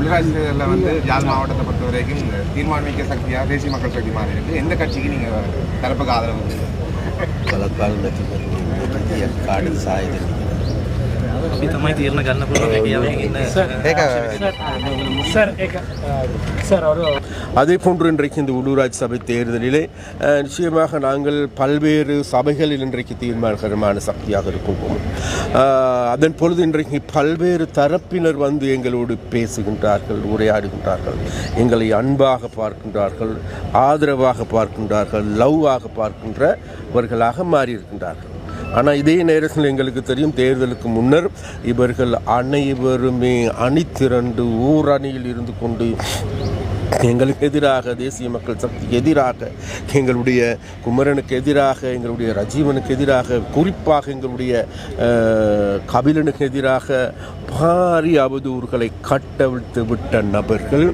உள்ளாட்சி தேர்தலில் வந்து யாழ் மாவட்டத்தை பொறுத்த வரைக்கும் தீர்மானமிக்க சக்தியாக தேசிய மக்கள் சக்தி மாதிரி இருக்குது எந்த கட்சிக்கு நீங்கள் தரப்புக்கு ஆதரவு களக்காடு காடு சாயுது අපි තමයි තීරණ ගන්න පුළුවන් හැකියාවකින් ඉන්න சார் ஏக சார் அவர் அதே போன்று இன்றைக்கு இந்த உள்ளூராட்சி சபை தேர்தலிலே அஹ், நிச்சயமாக நாங்கள் பல்வேறு சபைகளில் இன்றைக்கு தீர்மானகரமான சக்தியாக இருக்கின்றோம் அஹ், அதன் பொழுது இன்றைக்கு பல்வேறு தரப்பினர் வந்து எங்களோடு பேசுகின்றார்கள் உரையாடுகின்றார்கள் எங்களை அன்பாக பார்க்கின்றார்கள் ஆதரவாக பார்க்கின்றார்கள் லவ்வாக பார்க்கின்றவர்களாக மாறியிருக்கின்றார்கள் ஆனால் இதே நேரத்தில் எங்களுக்கு தெரியும் தேர்தலுக்கு முன்னர் இவர்கள் அனைவருமே அணிதிரண்டு ஊரணியில் இருந்து கொண்டு எங்களுக்கு எதிராக தேசிய மக்கள் சக்திக்கு எதிராக எங்களுடைய குமரனுக்கு எதிராக எங்களுடைய ரஜீவனுக்கு எதிராக குறிப்பாக எங்களுடைய கபிலனுக்கு எதிராக பாரி அவதூறுகளை கட்டவிழ்த்து விட்ட நபர்கள்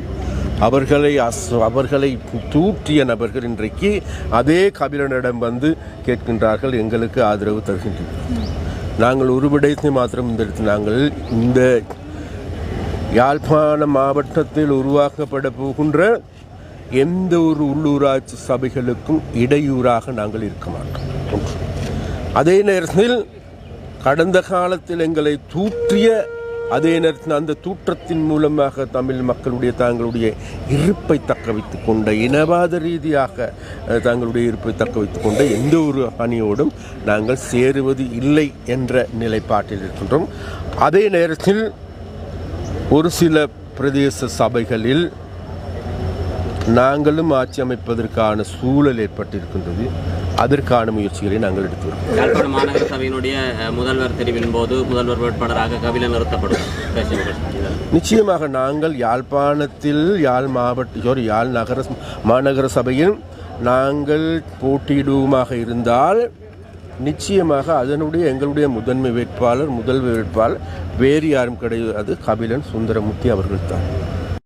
அவர்களை அஸ் அவர்களை தூற்றிய நபர்கள் இன்றைக்கு அதே கபிலனிடம் வந்து கேட்கின்றார்கள் எங்களுக்கு ஆதரவு தருகின்றனர் நாங்கள் ஒரு விடயத்தை மாத்திரம் இந்த நாங்கள் இந்த யாழ்ப்பாண மாவட்டத்தில் உருவாக்கப்பட போகின்ற எந்த ஒரு உள்ளூராட்சி சபைகளுக்கும் இடையூறாக நாங்கள் இருக்க மாட்டோம் ஒன்று. அதே நேரத்தில் கடந்த காலத்தில் எங்களை தூற்றிய அதே நேரத்தில் அந்த தூற்றத்தின் மூலமாக தமிழ் மக்களுடைய தங்களுடைய இருப்பை தக்க வைத்து கொண்ட இனவாத ரீதியாக தங்களுடைய இருப்பை தக்க வைத்து கொண்ட எந்த ஒரு அணியோடும் நாங்கள் சேருவது இல்லை என்ற நிலைப்பாட்டில் இருக்கின்றோம். அதே நேரத்தில் ஒரு சில பிரதேச சபைகளில் நாங்களும் ஆட்சி அமைப்பதற்கான சூழல் ஏற்பட்டிருக்கின்றது. அதற்கான முயற்சிகளை நாங்கள் எடுத்து வருகிறோம் யாழ்ப்பாண மாநகர சபையினுடைய முதல்வர் தெரிவின் போது முதல்வர் வேட்பாளராக கபிலன் நிறுத்தப்படும். நிச்சயமாக நாங்கள் யாழ்ப்பாணத்தில் யாழ் மாவட்ட sorry, யாழ் நகர மாநகர சபையில் நாங்கள் போட்டியிடுவோமாக இருந்தால் நிச்சயமாக அதனுடைய எங்களுடைய முதன்மை வேட்பாளர் முதல் வேட்பாளர் வேறு யாரும் கிடையாது. கபிலன் சுந்தரமூர்த்தி அவர்கள் தான்